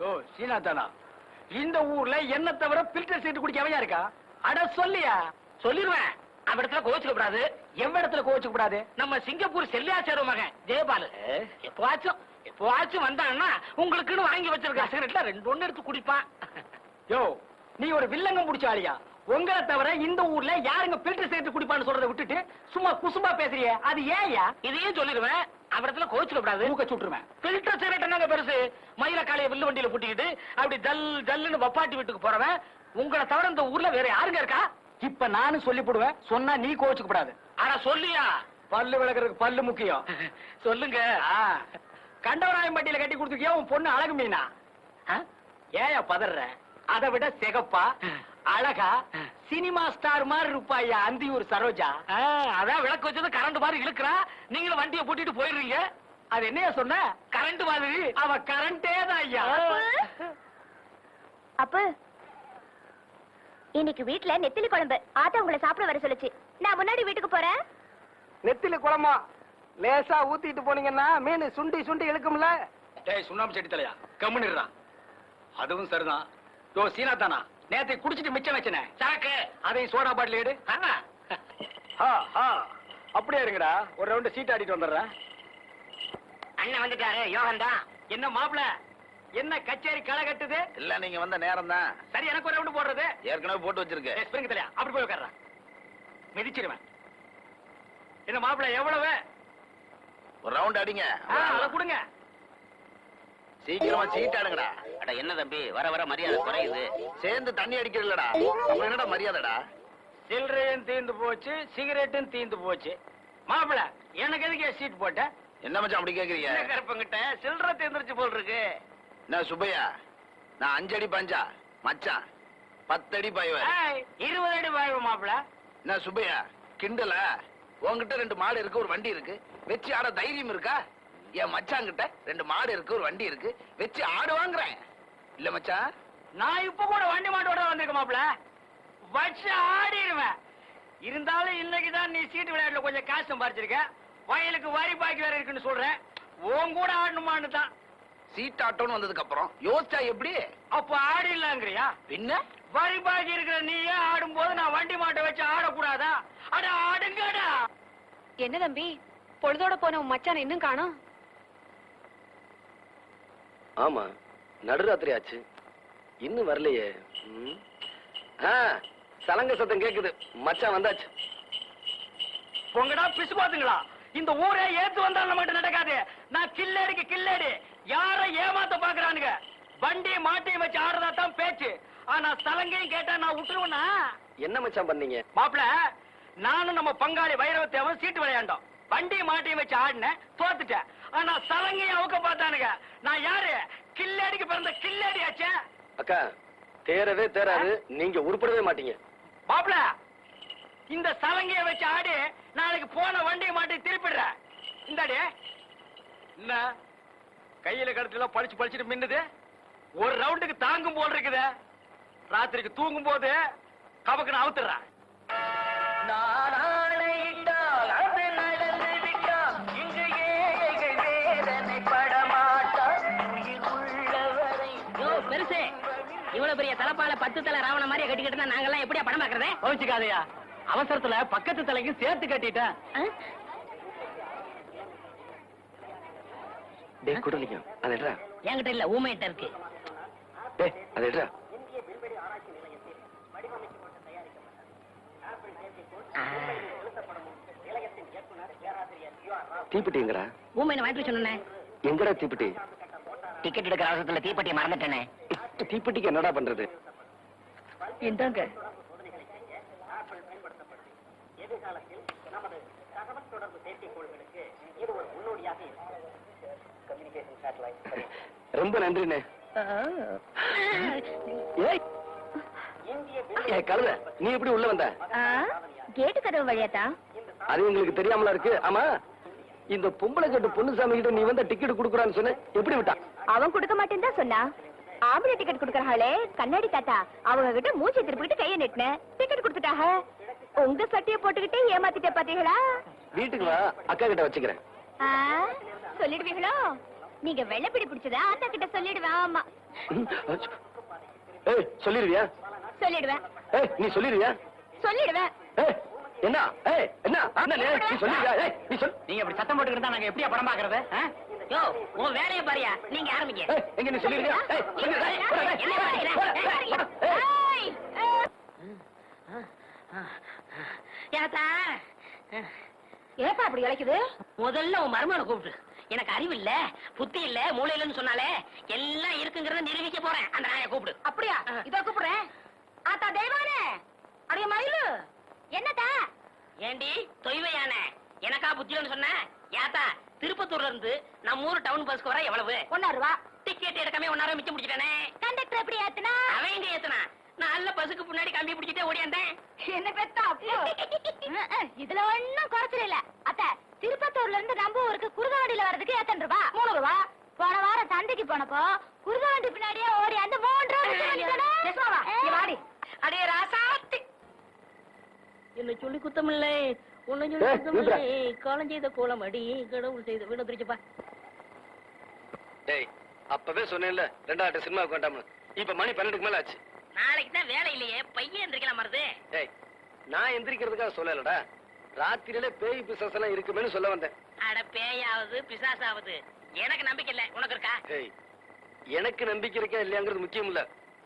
ஓ சீனாத்தானா? இந்த ஊர்ல என்ன தவிர பில்டர் சீட்டு குடிக்க அவன் இருக்கா? அட சொல்லியா? சொல்லிருவேன். அவ இடத்துல கோச்சுக்க கூடாது. எவ்விடத்துல கோச்சுக்க கூடாது? நம்ம சிங்கப்பூர் செல்லியாச்சார மகன் ஜெயபாலு. எப்பவாச்சும் எப்பவாச்சும் வந்தான்னா உங்களுக்குன்னு வாங்கி வச்சிருக்க சிகரெட்ல ரெண்டு ஒண்ணு எடுத்து குடிப்பான். யோ நீ ஒரு வில்லங்கம் முடிச்ச ஆளியா? உங்களை தவிர இந்த ஊர்ல யாருங்க பில்டர் சீட்டு குடிப்பான்னு சொல்றதை விட்டுட்டு சும்மா குசும்பா பேசுறியே? அது ஏன்யா இதையும் சொல்லிடுவேன். அவ இடத்துல கோச்சுக்க கூடாது. மூக்க சுட்டுருவேன். பில்டர் சிகரெட் என்னங்க பெருசு? மயில காலைய வில்லு வண்டியில பூட்டிக்கிட்டு அப்படி ஜல் ஜல்லுன்னு வப்பாட்டி வீட்டுக்கு போறவன். உங்களை தவிர இந்த ஊர்ல வேற யாருங்க இருக்கா? இப்ப நானும் சொல்லிவிடுவேன் சொன்னா நீ கோச்சுக்க கூடாது. ஆனா சொல்லியா? பல்லு விளக்குறதுக்கு பல்லு முக்கியம். சொல்லுங்க. ஆ, கண்டவராயன் பட்டியில கட்டி கொடுத்துருக்கியா? உன் பொண்ணு அழகு மீனா? ஏயா பதற அதை விட சிகப்பா? அழகா சினிமா ஸ்டார் மாதிரி இருப்பாயா அந்தியூர் சரோஜா. அதான் விளக்கு வச்சது கரண்ட் மாதிரி இழுக்கிறா. நீங்களும் வண்டியை பூட்டிட்டு போயிடுறீங்க. அது என்னையா சொன்ன? கரண்ட் மாதிரி. அவ கரண்டே தான் ஐயா. அப்ப இன்னைக்கு வீட்ல நெத்திலி குழம்பு. ஆத்தா உங்களை சாப்பிட வர சொல்லுச்சு. நான் முன்னாடி வீட்டுக்கு போறேன். நெத்தில குழம்பா? லேசா ஊத்திட்டு போனீங்கன்னா மீன் சுண்டி சுண்டி இழுக்கும்ல. டேய் சுண்ணாம்பு செடி தலையா? கம்முன்னுறான் அதுவும் சரிதான். யோ சீனா தானா? நேத்தை குடிச்சிட்டு மிச்சம் வச்சனே சரக்கு. அதையும் சோடா பாட்டில் எடு. அப்படியே இருங்கடா. ஒரு ரவுண்டு சீட் ஆடிட்டு வந்துடுறேன். அண்ணன் வந்துட்டாரு. யோகன் தான். என்ன மாப்பிள? என்ன கச்சேரி களை கட்டுது? இல்ல நீங்க வந்த நேரம் தான். சரி எனக்கு ஒரு ரவுண்டு போடுறது. ஏற்கனவே போட்டு வச்சிருக்கேன் ஸ்பிரிங் தலையா? அப்படி போய் உட்கார்றேன் மிதிச்சிருவேன். என்ன மாப்பிள எவ்வளவு? ஒரு ரவுண்ட் அடிங்க. கொடுங்க. சீக்கிரமா சீட் ஆடுங்கடா. அட என்ன தம்பி? வர வர மரியாதை குறையுது. சேர்ந்து தண்ணி அப்புறம் என்னடா மரியாதைடா? சில்லறையும் தீந்து போச்சு சிகரெட்டும் தீந்து போச்சு. மாப்பிள எனக்கு எதுக்கு சீட் போட்ட? என்ன மச்சான் அப்படி கேக்குறீங்க? என்ன கருப்பங்கிட்ட சில்லறை தீந்துருச்சு போல் இருக்கு என்ன சுப்பையா? நான் அஞ்சு அடி பஞ்சா? மச்சான் பத்தடி பாய்வ. ஏய், இருபது அடி வாய்வு மாப்பிள. என்ன சுப்பையா? கிண்டல? உன்கிட்ட ரெண்டு மாடு இருக்கு ஒரு வண்டி இருக்கு. வச்சு ஆட தைரியம் இருக்கா? என் மச்சாங்கிட்ட ரெண்டு மாடு இருக்கு ஒரு வண்டி இருக்கு. வச்சு ஆடு வாங்குறேன். இல்ல மச்சான் நான் இப்ப கூட வண்டி மாட்டோட வந்திருக்கேன் மாப்பிள வச்சு ஆடிடுவேன். இருந்தாலும் இன்னைக்கு தான் நீ சீட்டு விளையாட்டுல கொஞ்சம் காசு சம்பாரிச்சிருக்க. வயலுக்கு வரி பாக்கி வேற இருக்குன்னு சொல்றேன். உன் கூட ஆடணுமான்னு தான். சீட் ஆட்டோன்னு வந்ததுக்கு அப்புறம் யோசிச்சா எப்படி? அப்ப ஆடிடலாங்கிறியா? பின்ன? வரி பாக்கி இருக்கிற நீயே ஆடும்போது நான் வண்டி மாட்டை வச்சு ஆடக்கூடாதா? அட ஆடுங்கடா. என்ன தம்பி பொழுதோட போன உன் மச்சான் இன்னும் காணோம்? ஆமா. நடுராத்திரி ஆச்சு. இன்னும் வரலையே. ஆ சலங்க சத்தம் கேக்குது. மச்சான் வந்தாச்சு. பொங்கடா பிசு பாத்துங்களா இந்த ஊரே ஏத்து வந்தாலும் மட்டும் நடக்காது. நான் கில்லேடிக்கு கில்லேடி. யார ஏமாத்த பாக்குறானுங்க வண்டியை மாட்டியும் வச்சு ஆடுறதா தான் பேச்சு. ஆனா சலங்கையும் கேட்டா நான் விட்டுருவேனா? என்ன மச்சான் பண்ணீங்க? மாப்பிள நானும் நம்ம பங்காளி வைரவத்தேவன் சீட்டு விளையாண்டோம். வண்டியை மாட்டியும் வச்சு ஆடினேன் தோத்துட்டேன். ஆனா சலங்கையும் அவுக்க பார்த்தானுங்க. நான் யாரு? கில்லேடிக்கு பிறந்த கில்லேடி ஆச்சே அக்கா தேரவே தேராது நீங்க உருப்படவே மாட்டீங்க. மாப்பிள இந்த சலங்கைய வச்சு ஆடி நாளைக்கு போன வண்டியை மாட்டி திருப்பிடுற. இந்தாடி. என்ன? கையில கடத்துல பழிச்சு பழிச்சுட்டு மின்னுது? ஒரு ரவுண்டுக்கு தாங்கும் போல் இருக்குது. ராத்திரிக்கு தூங்கும் போது கபக்குன்னு அவுத்துறேன் பெருசு இவ்வளவு பெரிய தலப்பால பத்து தலை ராவண மாதிரியே கட்டிக்கிட்டு நாங்கெல்லாம் எப்படியா படம் பாக்குறது கோவிச்சுக்காதையா. அவசரத்துல பக்கத்து தலைக்கும் சேர்த்து கட்டிட்டேன். டேய் குடலிங்க அது எடுறா. என்கிட்ட இல்ல ஊமையிட்ட இருக்கு. டேய் அது எடுறா. தீப்பெட்டிங்கடா ஊமையின வாங்கிட்டு சொன்னேன். எங்கடா தீப்பெட்டி? டிக்கெட் எடுக்கிற அவசரத்துல தீப்பெட்டி மறந்துட்டேனே. தீப்பெட்டிக்கு என்னடா பண்றது? இந்தாங்க. ரொம்ப நன்றிண்ணே. ஏய்! ஏய், கழுத நீ எப்படி உள்ள வந்த? கேட்டு கதவு வழியாத்தான் அது உங்களுக்கு தெரியாமலா இருக்கு? ஆமா. இந்த பொம்பளை கட்டு பொண்ணுசாமி கிட்ட நீ வந்த டிக்கெட் குடுக்குறான்னு சொன்ன எப்படி விட்டா? அவன் கொடுக்க மாட்டேன்னு தான் சொன்னா. ஆம்பளை டிக்கெட் கொடுக்கறாளே கண்ணாடி தாத்தா அவங்க கிட்ட மூச்சை திருப்பிட்டு கைய நெட்டினேன் டிக்கெட் கொடுத்துட்டாக. உங்க சட்டைய போட்டுக்கிட்டே ஏமாத்திட்டே பாத்தீங்களா வீட்டுக்கு வா அக்கா கிட்ட வச்சுக்கிறேன். சொல்லிடுவீங்களோ? நீங்க வெள்ளப்பிடி பிடிச்சதா? ஆத்தா கிட்ட சொல்லிடுவேன் ஆமா. ஏய் சொல்லிருவியா சொல்லிடுவேன். ஏய் நீ சொல்லிருவியா சொல்லிடுவேன். ஏய் என்ன? ஏய் என்ன? என்ன? நீ சொல்லிருவியா ஏய் நீ சொல். நீங்க இப்படி சத்தம் போட்டுக்கிட்டு நாங்க எப்படியா படம் பாக்குறது யோ உன் வேலையை பாரியா? நீங்க ஆரம்பிங்க. எங்க நீ சொல்லிருவியா ஏய் சொல்லிரு ஏய், போடா, ஏய், என்ன பாருங்க? போடா, ஏய், போடா, ஏய். ஏய், ஏய். ஏத்தா ஏப்பா அப்படி இழைக்குது? முதல்ல உன் மருமகனை கூப்பிடு. எனக்கு அறிவு இல்ல புத்தி இல்ல மூளை இல்லைன்னு சொன்னாலே எல்லாம் இருக்குங்கறத நிரூபிக்க போறேன். அந்த நாயை கூப்பிடு. அப்படியா? இதோ கூப்பிடுறேன். ஆத்தா தெய்வானே? அடைய மயிலு. என்னத்தா? ஏண்டி தொய்வையான? எனக்கா புத்திலன்னு சொன்ன? ஏத்தா திருப்பத்தூர்ல இருந்து நம்ம ஊர் டவுன் பஸ்க்கு வர எவ்வளவு? ஒன்னா ரூபா டிக்கெட் எடுக்காம ஒன்னார மிச்சம் முடிச்சிட்டானே கண்டக்டர் எப்படி ஏத்துனா? அவன் எங்க ஏத்தனா? நல்ல பஸ்ஸுக்கு முன்னாடி கம்பி பிடிச்சிட்டே ஓடியாந்தேன் என்ன பெத்தா இதுல ஒண்ணும் குறைச்சல் இல்ல. அத்த திருப்பத்தூர்ல இருந்து நம்ம ஊருக்கு குருத வண்டியில வர்றதுக்கு எத்தனை ரூபா. மூணு ரூபா. போன வாரம் சந்தைக்கு போனப்போ குருத வண்டி பின்னாடியே ஓடி அந்த மூன்று அடே ராசாத்தி என்ன சொல்லி குத்தமில்லை. உன்னை சொல்லி குத்தமில்லை. காலம் செய்த கோலம் அடி கடவுள் செய்த வீடு திருச்சப்பா டேய் அப்பவே சொன்னேன்ல ரெண்டாவது சினிமாவுக்கு வேண்டாம்னு. இப்ப மணி பன்னெண்டுக்கு மேல ஆச்சு. நாளைக்கு தான் வேலை இல்லையே பையன் எந்திரிக்கலாம் மருது டேய் நான் எந்திரிக்கிறதுக்காக சொல்லலடா. ராத்திரியில பேய் பிசாசு எல்லாம் இருக்குமேனு சொல்ல வந்தேன். அட பேயாவது பிசாசாவது. எனக்கு நம்பிக்கை இல்ல உனக்கு இருக்கா? டேய் எனக்கு நம்பிக்கை இருக்கா இல்லையாங்கிறது முக்கியம் இல்ல.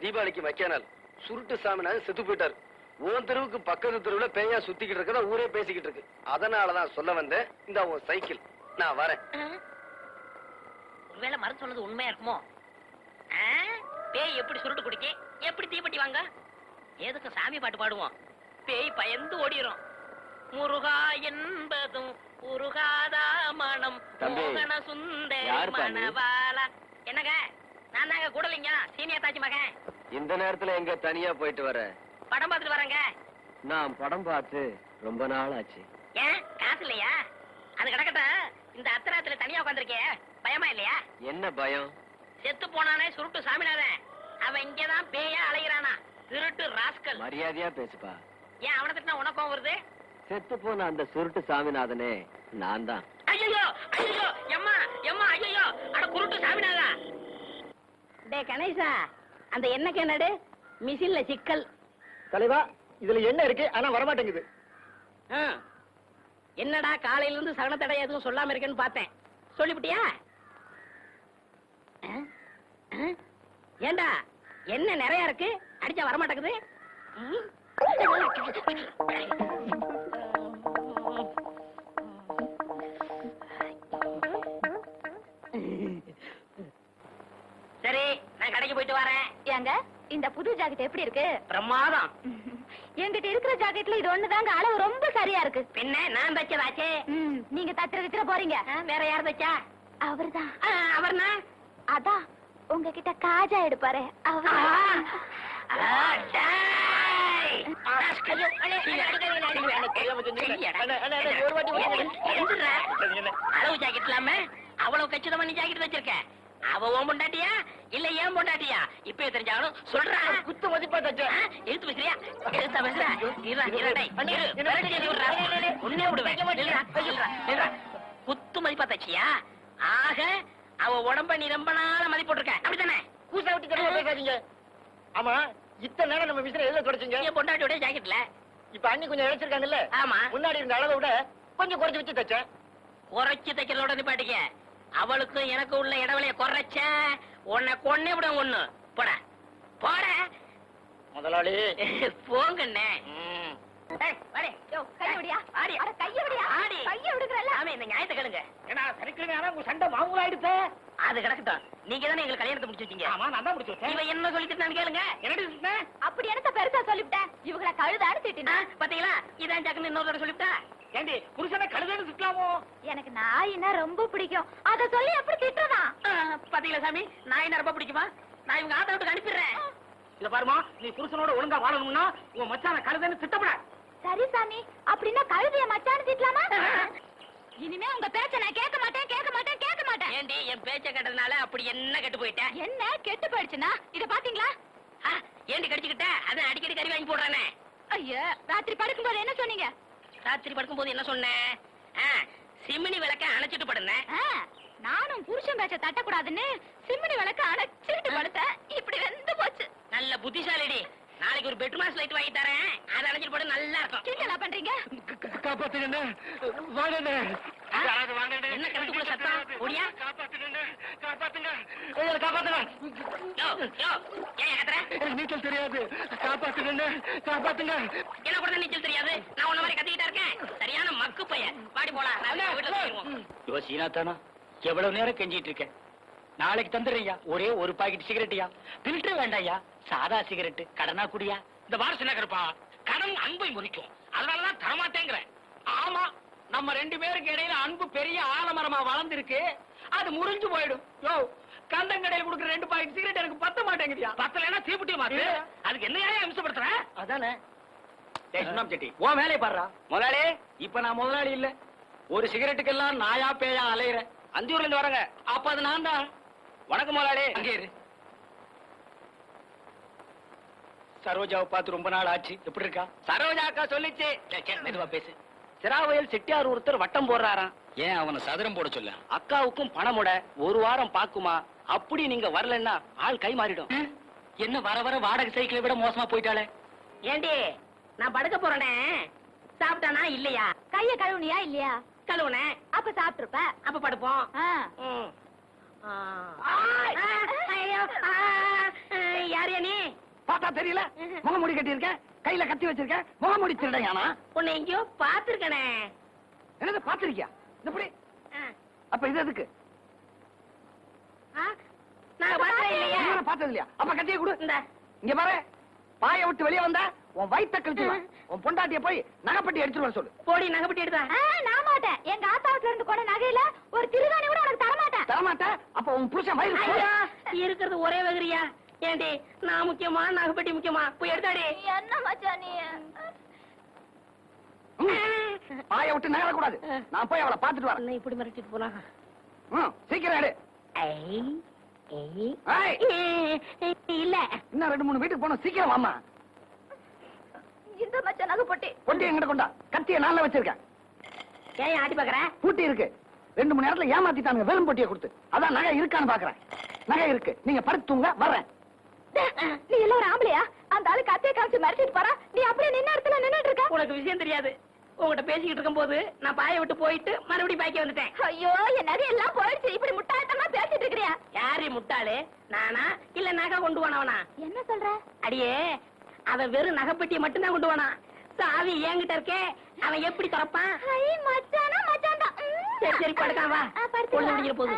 தீபாவளிக்கு வைக்க நாள் சுருட்டு சாமிநாதன் செத்து போயிட்டாரு. உன் தெருவுக்கு பக்கத்து தெருவுல பேயா சுத்திக்கிட்டு இருக்கதா ஊரே பேசிக்கிட்டு இருக்கு. அதனாலதான் சொல்ல வந்தேன். இந்த உன் சைக்கிள். நான் வரேன். ஒருவேளை மருந்து சொன்னது உண்மையா இருக்குமோ? பேய் எப்படி சுருட்டு குடிக்கி? எப்படி தீப்பெட்டி வாங்க? எதுக்கு சாமி பாட்டு பாடுவோம்? பேய் பயந்து ஓடிரும். முருகா என்பதும் உருகாதா மனம். மோகன சுந்தரி? மணவாளா என்னங்க? நான் தாங்க கூடலிங்க சீனியர் தாச்சி மகன். இந்த நேரத்துல எங்க தனியா போயிட்டு வர? படம் பார்த்துட்டு வரேங்க. நான் படம் பார்த்து ரொம்ப நாள் ஆச்சு ஏன்? காசு இல்லையா? அது கிடக்கட்டும். இந்த அத்தராத்துல தனியா உட்காந்துருக்கே பயமா இல்லையா? என்ன பயம்? செத்து போனானே சுருட்டு சாமிநாதன். அவன் இங்கதான் பேயா அலைகிறானா திருட்டு ராஸ்கல். மரியாதையா பேசுப்பா. ஏன் அவனை திட்டினா உனக்கும் வருது? செத்து போன அந்த சுருட்டு சாமிநாதனே நான் தான். ஐயோ ஐயோ எம்மா எம்மா ஐயோ அட குருட்டு சாமிநாதா. டே கணேசா அந்த எண்ணெய் என்னடு மிஷின்ல சிக்கல். தலைவா இதுல என்ன இருக்கு ஆனா வரமாட்டேங்குது ஆ. என்னடா காலையில இருந்து சகன தடை எதுவும் சொல்லாம இருக்கேன்னு பார்த்தேன் சொல்லிவிட்டியா? ஏண்டா என்ன நிறைய இருக்கு அடிச்சா வரமாட்டேங்குது? சரி நான் கடைக்கு போயிட்டு வரேன் ஏங்க இந்த புது ஜாக்கெட் எப்படி இருக்கு? பிரமாதம். என்கிட்ட இருக்கிற ஜாக்கெட்ல இது ஒண்ணுதாங்க அளவு ரொம்ப சரியா இருக்கு. பின்ன நான் தச்சதாச்சே? நீங்க தத்திர வித்திர போறீங்க. வேற யார் தச்சா? அவர்தான் அவர்னா? அதான் உங்ககிட்ட காஜா எடுப்பாரு. அவர். அளவு ஜாக்கெட் இல்லாம அவ்வளவு கச்சிதமா நீ ஜாக்கெட் வச்சிருக்க. அவ ஓன் பொண்டாட்டியா? இல்ல ஏன் பொண்டாட்டியா? இப்ப தெரிஞ்சாலும் சொல்றா. குத்து மதிப்பா தச்ச எழுத்து பேசுறியா? எழுத்தா பேசுற. இருடா, இரு. உன்னையே விடுவேன். குத்து மதிப்பா தச்சியா? ஆக அவ உடம்ப நீ ரொம்ப நாள மதிப்பு போட்டிருக்க அப்படித்தானே? கூசா விட்டு தடவை பேசாதீங்க. ஆமா இத்தனை நேரம் நம்ம விசிற எதுல தொடச்சிங்க? என் பொண்டாட்டியோட ஜாக்கெட்ல. இப்ப அண்ணி கொஞ்சம் இழைச்சிருக்காங்கல்ல ஆமா. முன்னாடி இருந்த அளவை விட கொஞ்சம் குறைச்சு வச்சு தச்சேன். குறைச்சு தைக்கிறதோட நிப்பாட்டிக்க அவளுக்கும் எனக்கு உள்ள இடைவெளிய குறைச்ச உன்னை கொன்னே விட ஒண்ணு போட போட முதலாளி போங்கண்ணே ம். ஏய், வாடி. யோ, கைய விடியா? ஆடி. அட, கைய விடியா? ஆடி. கைய விடுங்கறல்ல? ஆமே இந்த நியாயத்தை கேளுங்க ஏன்னா சனிக்கிழமை ஆனா உங்க சண்டை மாமூலாயிடுச்சே அது கிடக்கட்டும் நீங்க தானே எங்களுக்கு கல்யாணத்தை முடிச்சு வச்சீங்க என்ன சொல்லிட்டு கேளுங்க அப்படி என்னத்த பெருசா சொல்லிவிட்டேன் ஆ, திட்டினா பாத்தீங்களா? இதான் ஜாக்குன்னு இன்னொரு சொல்லிவிட்டா? ஏண்டி புருஷனை கழுதன்னு திட்டலாமோ எனக்கு நாயினா ரொம்ப பிடிக்கும். அத சொல்லி எப்படி திட்டுறதா? பாத்தீங்களா சாமி? என்ன ரொம்ப பிடிக்குமா? நான் இவங்க ஆத்த விட்டு அனுப்பிடுறேன். இத பாருமா நீ புருஷனோட ஒழுங்கா வாழணும்னா உன் மச்சான கழுதன்னு திட்டப்பட சரி சாமி அப்படின்னா கழுதைய மச்சான்னு திட்டலாமா? இனிமே உங்க பேச்ச நான் கேட்க மாட்டேன் கேட்க மாட்டேன் கேட்க மாட்டேன். ஏண்டி என் பேச்ச கேட்டதுனால அப்படி என்ன கெட்டு போயிட்டேன் என்ன கெட்டு போயிடுச்சுன்னா? இத பாத்தீங்களா? ஏண்டி கடிச்சுக்கிட்ட? அதான் அடிக்கடி கறி வாங்கி போடுறானே. ஐயோ ராத்திரி படுக்கும்போது என்ன சொன்னீங்க? ராத்திரி படுக்கும்போது என்ன சொன்னேன்? ஆ, சிமினி விளக்க அணைச்சிட்டு படுனேன். நானும் புருஷன் பேச்ச தட்டக்கூடாதுன்னு சிம்மினி விளக்க அணைச்சிட்டு படுத்தேன். புத்திசாலிடி. நாளைக்கு ஒரு பெட்ரூமாஸ் லைட் வாங்கி தரேன். அதை அணைச்சிட்டு போட நல்லா இருக்கும். கிண்டலா பண்றீங்க? காப்பாத்துங்க வாங்க என்ன கிணத்துக்குள்ள சத்தம்? ஓடியா காப்பாத்துங்க. காப்பாத்துங்க. நீச்சல் தெரியாது. காப்பாத்துங்க காப்பாத்துங்க. என்ன கூட நீச்சல் தெரியாது? நான் உன்ன மாதிரி கத்திக்கிட்டா இருக்கேன். சரியான மக்கு பையன். பாடி போலாம். எவ்வளவு நேரம் கெஞ்சிட்டு இருக்கேன் நாளைக்கு தந்துடுறியா ஒரே ஒரு பாக்கெட் சிகரெட்டியா பில்டர் வேண்டாயா சாதா சிகரெட் கடனா குடியா? இந்த வார சின்ன கருப்பா கடன் அன்பை முறிக்கும். அதனாலதான் தரமாட்டேங்கிறேன் ஆமா நம்ம ரெண்டு பேருக்கு இடையில அன்பு பெரிய ஆலமரமா வளர்ந்திருக்கு. அது முறிஞ்சு போயிடும். யோ கந்தங்கடையில் கொடுக்குற ரெண்டு பாக்கெட் சிகரெட் எனக்கு பத்த மாட்டேங்குதியா? பத்தலைன்னா தீப்புட்டி மாத்து. அதுக்கு என்ன ஏன் அம்சப்படுத்துற? அதானே. டேய் சுண்ணாம்பு செட்டி. உன் வேலையை பாடுறா முதலாளி? இப்ப நான் முதலாளி இல்ல. ஒரு சிகரெட்டுக்கெல்லாம் நாயா பேயா அலையிறேன். அந்தியூர்ல இருந்து வரங்க. அப்ப அது நான் தான். வணக்கம் முதலாளி. அங்கே இரு. சரோஜாவை பார்த்து ரொம்ப நாள் ஆச்சு. எப்படி இருக்கா? சரோஜா அக்கா சொல்லிச்சு. மெதுவா பேசு. சிராவயல் செட்டியார் ஒருத்தர் வட்டம் போடுறாராம். ஏன் அவனை சதுரம் போட சொல்ல? அக்காவுக்கும் பணமுட ஒரு வாரம் பாக்குமா அப்படி நீங்க வரலன்னா ஆள் கை மாறிடும். என்ன வர வர வாடகை சைக்கிளை விட மோசமா போயிட்டாளே? ஏண்டி நான் படுக்க போறேனே. சாப்பிட்டானா இல்லையா? கைய கழுவுனியா இல்லையா? கழுவுனே. அப்ப சாப்பிட்டுருப்ப. அப்ப படுப்போம். ஆ. ம். ஆ. ஆ, ஐயோ, ஆ, ஆ, யாரு நீ? பார்த்தா தெரியல? முகமூடி கட்டி இருக்கேன் கையில கத்தி வச்சிருக்கேன் முகமூடி திருடையானா உன்னை எங்கேயோ பாத்துருக்கனே என்னது பாத்திருக்கியா இப்படி அப்ப இது எதுக்கு? பார்த்தது இல்லையா. அப்ப கத்தியை கொடு. இந்த. இங்க பாரு. பாய விட்டு வெளியே வந்தா உன் வயித்த கழிச்சுடுவேன் உன் பொண்டாட்டிய போய் நகைப்பட்டி எடுத்துட்டு வர சொல்லு. போடி நகைப்பட்டி எடுத்தா ஆ, நான் மாட்டேன். எங்க ஆத்தாவுல இருந்து கொண்ட நகையில ஒரு திருகாணி கூட உனக்கு தர மாட்டேன் தரமாட்டேன் அப்ப உன் புருஷன் வயிறு ஐயோ இருக்கிறது ஒரே வகிரியா. ஏண்டி நான் முக்கியமா நகைப்பட்டி முக்கியமா? போய் எடுத்தாடி. என்ன மச்சான் நீ? ம். பாய விட்டு நகர கூடாது நான் போய் அவளை பாத்துட்டு வரேன். இப்படி மிரட்டிட்டு போனா சீக்கிரம் எடு. இல்ல. இன்னும் ரெண்டு மூணு வீட்டுக்கு போகணும். சீக்கிரம் வாமா இந்த மச்சான் நகை பொட்டி பொட்டி எங்கிட்ட கொண்டா? கத்திய நாள்ல வச்சிருக்கேன். ஏன் ஆட்டி பாக்குற? பூட்டி இருக்கு. ரெண்டு மணி நேரத்துல ஏமாத்திட்டாங்க வேலும் பொட்டியை கொடுத்து. அதான் நகை இருக்கான்னு பாக்குறேன். நகை இருக்கு. நீங்க படுத்து தூங்க வர்றேன். நீ எல்லாம் ஒரு ஆம்பளையா? அந்த ஆளு கத்தைய காமிச்சு மிரட்டிட்டு போறா. நீ அப்படியே நின்ன இடத்துல நின்னுட்டு இருக்க? உனக்கு விஷயம் தெரியாது. உங்ககிட்ட பேசிக்கிட்டு இருக்கும்போது நான் பாய விட்டு போயிட்டு மறுபடியும் பாய்க்க வந்துட்டேன். ஐயோ நகை எல்லாம் போயிடுச்சு. இப்படி முட்டாள்தனமா பேசிட்டு இருக்கிறியா? யாரு முட்டாளு? நானா? இல்ல நகை கொண்டு போனவனா? என்ன சொல்ற? அடியே அவன் வெறும் நகைப்பெட்டியை மட்டும்தான் கொண்டு போனான். சாவி என்கிட்ட இருக்கே அவன் எப்படி திறப்பான்? மச்சானா மச்சான் சரி சரி படுக்காம வா. முடிஞ்சிட போகுது.